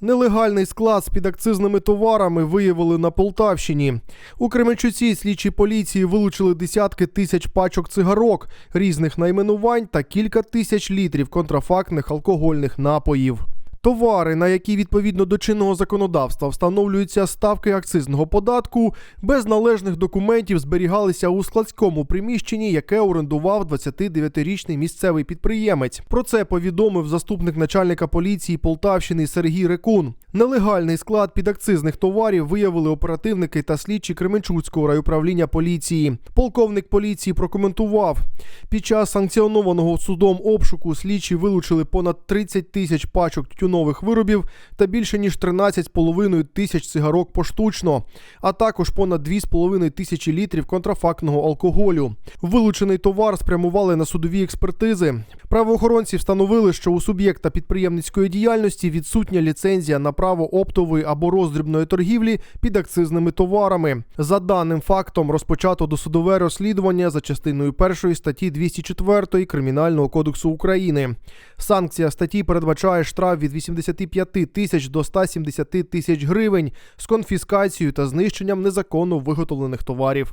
Нелегальний склад з підакцизними товарами виявили на Полтавщині. У Кременчуці слідчі поліції вилучили десятки тисяч пачок цигарок різних найменувань та кілька тисяч літрів контрафактних алкогольних напоїв. Товари, на які відповідно до чинного законодавства встановлюються ставки акцизного податку, без належних документів зберігалися у складському приміщенні, яке орендував 29-річний місцевий підприємець. Про це повідомив заступник начальника поліції Полтавщини Сергій Рекун. Нелегальний склад підакцизних товарів виявили оперативники та слідчі Кременчуцького райуправління поліції. Полковник поліції прокоментував: під час санкціонованого судом обшуку слідчі вилучили понад 30 тисяч пачок тютюнових виробів та більше ніж 13,5 тисяч цигарок поштучно, а також понад 2,5 тисячі літрів контрафактного алкоголю. Вилучений товар спрямували на судові експертизи. Правоохоронці встановили, що у суб'єкта підприємницької діяльності відсутня ліцензія на право оптової або роздрібної торгівлі під акцизними товарами. За даним фактом розпочато досудове розслідування за частиною 1 статті 204 Кримінального кодексу України. Санкція статті передбачає штраф від 85 тисяч до 170 тисяч гривень з конфіскацією та знищенням незаконно виготовлених товарів.